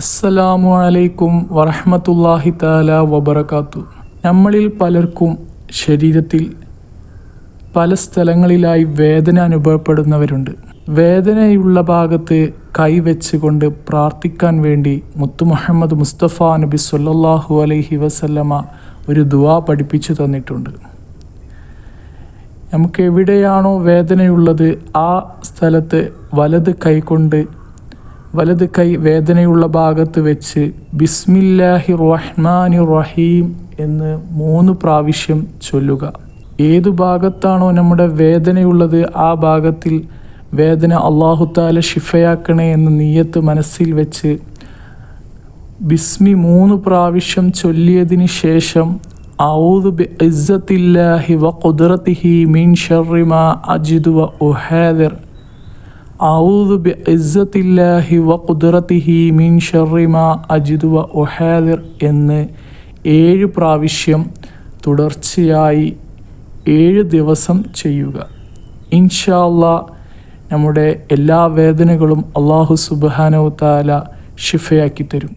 അസ്സലാമു അലൈക്കും വറഹമത്തല്ലാഹി താല വബറക്കാത്തു നമ്മളിൽ പലർക്കും ശരീരത്തിൽ പല സ്ഥലങ്ങളിലായി വേദന അനുഭവപ്പെടുന്നവരുണ്ട്. വേദനയുള്ള ഭാഗത്ത് കൈവച്ചുകൊണ്ട് പ്രാർത്ഥിക്കാൻ വേണ്ടി മുത്തു മുഹമ്മദ് മുസ്തഫ നബി സല്ലാഹു അലൈഹി വസല്ലമ ഒരു ദുവാ പഠിപ്പിച്ചു തന്നിട്ടുണ്ട്. നമുക്ക് എവിടെയാണോ വേദനയുള്ളത് ആ സ്ഥലത്ത് വലത് കൈകൊണ്ട് വലത് കൈ വേദനയുള്ള ഭാഗത്ത് വെച്ച് ബിസ്മില്ലാഹി റഹ്മാനി റഹീം എന്ന് മൂന്ന് പ്രാവശ്യം ചൊല്ലുക. ഏതു ഭാഗത്താണോ നമ്മുടെ വേദനയുള്ളത് ആ ഭാഗത്തിൽ വേദന അള്ളാഹുത്താല ഷിഫയാക്കണേ എന്ന് നീയത്ത് മനസ്സിൽ വെച്ച് ബിസ്മി മൂന്ന് പ്രാവശ്യം ചൊല്ലിയതിന് ശേഷം ഔദു ബി വ ഖുദ്റത്തിഹി മിൻ ഷർറി മാ അജിദു വ ഉഹാദിർ ഔദു ബി الله വ من മിൻ ما أجد وأحاذر എന്ന് ഏഴ് പ്രാവശ്യം തുടർച്ചയായി ഏഴ് ദിവസം ചെയ്യുക. ഇൻഷാല്ല നമ്മുടെ എല്ലാ വേദനകളും അള്ളാഹു സുബാനവ് താല ഷിഫയാക്കി തരും.